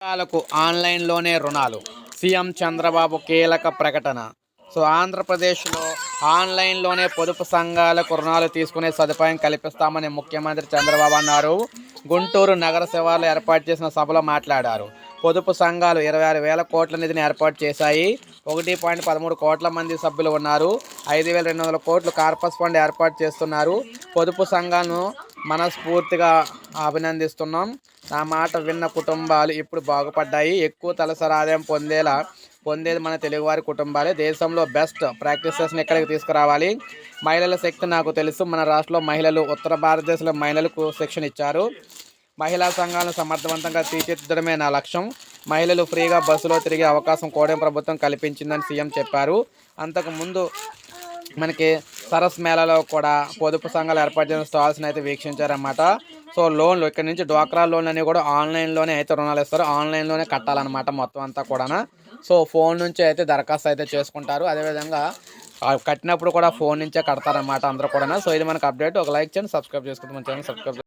సంఘాలకు ఆన్లైన్లోనే రుణాలు. సీఎం చంద్రబాబు కీలక ప్రకటన. సో ఆంధ్రప్రదేశ్లో ఆన్లైన్లోనే పొదుపు సంఘాలకు రుణాలు తీసుకునే సదుపాయం కల్పిస్తామని ముఖ్యమంత్రి చంద్రబాబు అన్నారు. గుంటూరు నగర శివార్లు ఏర్పాటు చేసిన సభలో మాట్లాడారు. పొదుపు సంఘాలు ఇరవై ఆరు వేల కోట్ల నిధిని ఏర్పాటు చేశాయి. ఒకటి పాయింట్ పదమూడు కోట్ల మంది సభ్యులు ఉన్నారు. ఐదు వేల రెండు వందల కోట్లు కార్పస్ ఫండ్ ఏర్పాటు చేస్తున్నారు. పొదుపు సంఘాలను మనస్ఫూర్తిగా అభినందిస్తున్నాం. నా మాట విన్న కుటుంబాలు ఇప్పుడు బాగుపడ్డాయి. ఎక్కువ తలసరాదాయం పొందేలా పొందేది మన తెలుగువారి కుటుంబాలే. దేశంలో బెస్ట్ ప్రాక్టీసెస్ని ఎక్కడికి తీసుకురావాలి? మహిళల శక్తి నాకు తెలుసు. మన రాష్ట్రంలో మహిళలు ఉత్తర భారతదేశంలో మహిళలకు శిక్షణ ఇచ్చారు. మహిళా సంఘాలను సమర్థవంతంగా తీర్చిదిద్దడమే నా లక్ష్యం. మహిళలు ఫ్రీగా బస్సులో తిరిగే అవకాశం కోడెం ప్రభుత్వం కల్పించిందని సీఎం చెప్పారు. అంతకుముందు మనకి సరస్ మేళాలో కూడా పొదుపు సంఘాలు ఏర్పాటు చేసిన స్టాల్స్ని అయితే వీక్షించారన్నమాట. సో లోన్లు ఇక్కడ నుంచి డ్వాక్రా లోన్లు అనేవి కూడా ఆన్లైన్లోనే అయితే రుణాలు ఇస్తారు. ఆన్లైన్లోనే కట్టాలన్నమాట మొత్తం అంతా కూడా సో ఫోన్ నుంచి అయితే దరఖాస్తు అయితే చేసుకుంటారు. అదేవిధంగా కట్టినప్పుడు కూడా ఫోన్ నుంచే కడతారన్నమాట అందరూ కూడా సో ఇది మనకు అప్డేట్. ఒక లైక్ చేయండి సబ్స్క్రైబ్ చేసుకుంటే మన ఛానల్ సబ్స్క్రైబ్